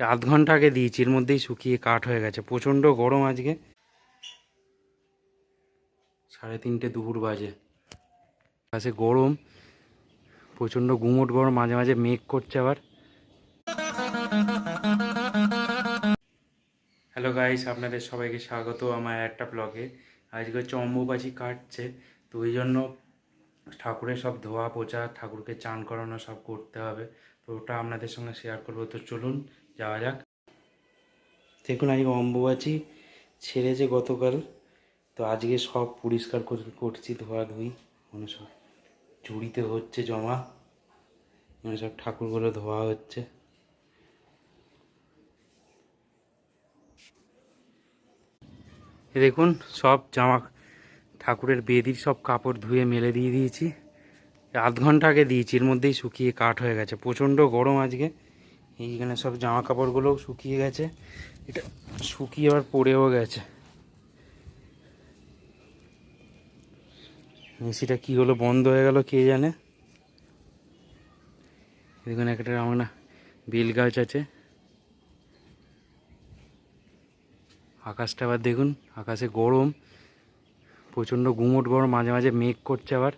আধ ঘণ্টা আগে দিয়েছি, এর মধ্যেই শুকিয়ে কাঠ হয়ে গেছে। প্রচণ্ড গরম আজকে। সাড়ে তিনটে দুপুর বাজে। আকাশে গরম, প্রচণ্ড গুমোট গরম, মাঝে মাঝে মেঘ করছে আবার। হ্যালো গাইস আপনাদের সবাইকে স্বাগত আমার একটা ব্লগে আজকে হচ্ছে অম্বুবাচি কাটছে, তো ওই জন্য ঠাকুরের সব ধোয়া পোছা ঠাকুরকে চান করানো সব করতে হবে। তো ওটা আপনাদের সঙ্গে শেয়ার করব। তো চলুন, যাওয়া যাক। দেখুন আজকে অম্বুবাচি ছেড়েছে গতকাল, তো আজকে সব পরিষ্কার করে- করছি ধোয়া ধুই মানে সব ঝুড়িতে হচ্ছে জমা। মানে সব ঠাকুরগুলো ধোয়া হচ্ছে। দেখুন, সব জামা ঠাকুরের বেদির সব কাপড় ধুয়ে মেলে দিয়ে দিয়েছি। আধ ঘণ্টা আগে দিয়েছি, এর মধ্যেই শুকিয়ে কাঠ হয়ে গেছে। প্রচণ্ড গরম আজকে। এইখানে সব জামা কাপড়গুলোও শুকিয়ে গেছে। এটা শুকিয়ে আবার পড়েও গেছে। এসিটা কি হলো, বন্ধ হয়ে গেল কে জানে? দেখুন, একটা আমার না বেল গাছ আছে। আকাশটা আবার দেখুন, আকাশে গরম। প্রচণ্ড গুমোট গরম, মাঝে মাঝে মেঘ করছে আবার।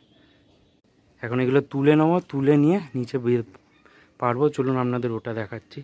এখন এগুলো তুলে নেব তুলে নিয়ে নিচে পারব। চলুন আপনাদের ওটা দেখাচ্ছি।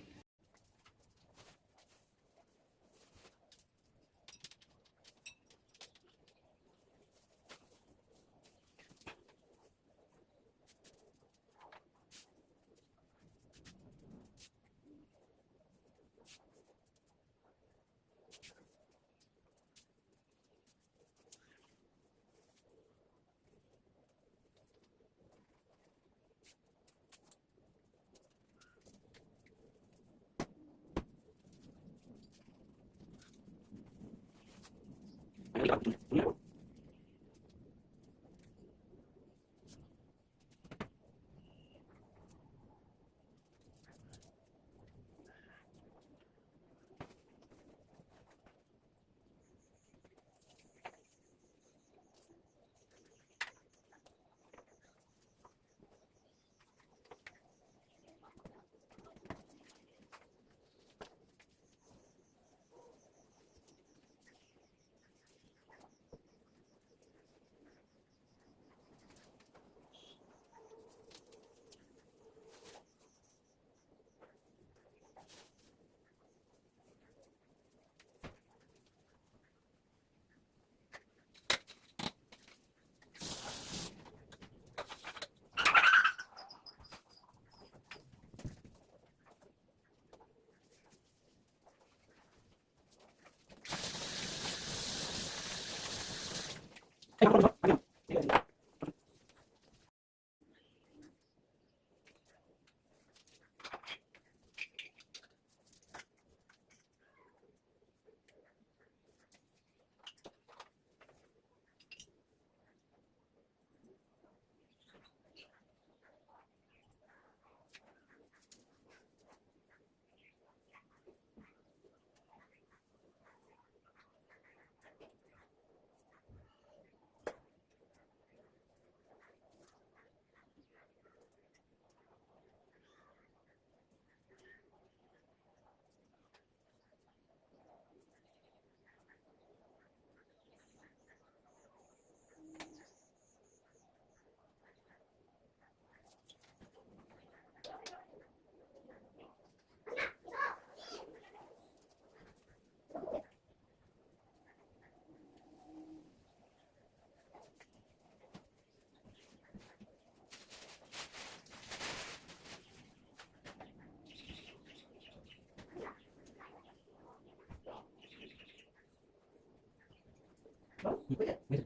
你会的没事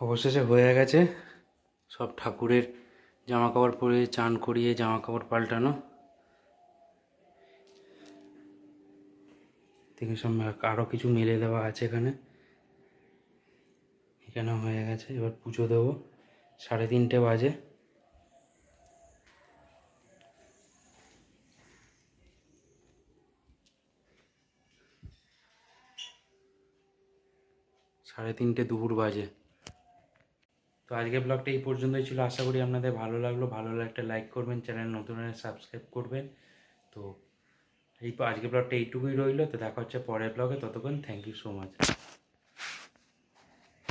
অবশেষে হয়ে গেছে। সব ঠাকুরের জামা কাপড় পরে চান করিয়ে জামা কাপড় পাল্টানো। থেকে সব আরও কিছু মেলে দেওয়া আছে এখানে। এখানে হয়ে গেছে। এবার পুজো দেবো। সাড়ে তিনটে বাজে। সাড়ে তিনটে দুপুর বাজে। তো আজকে ব্লগটা এই পর্যন্তই ছিল। আশা করি আপনাদের ভালো লাগল। ভালো লাগলে একটা লাইক করবেন চ্যানেল নতুন হলে সাবস্ক্রাইব করবেন। তো এই আজকে ব্লগটা এইটুকুই রইল। তো দেখা হচ্ছে পরের ব্লগে ততক্ষণ থ্যাংক ইউ সো মাচ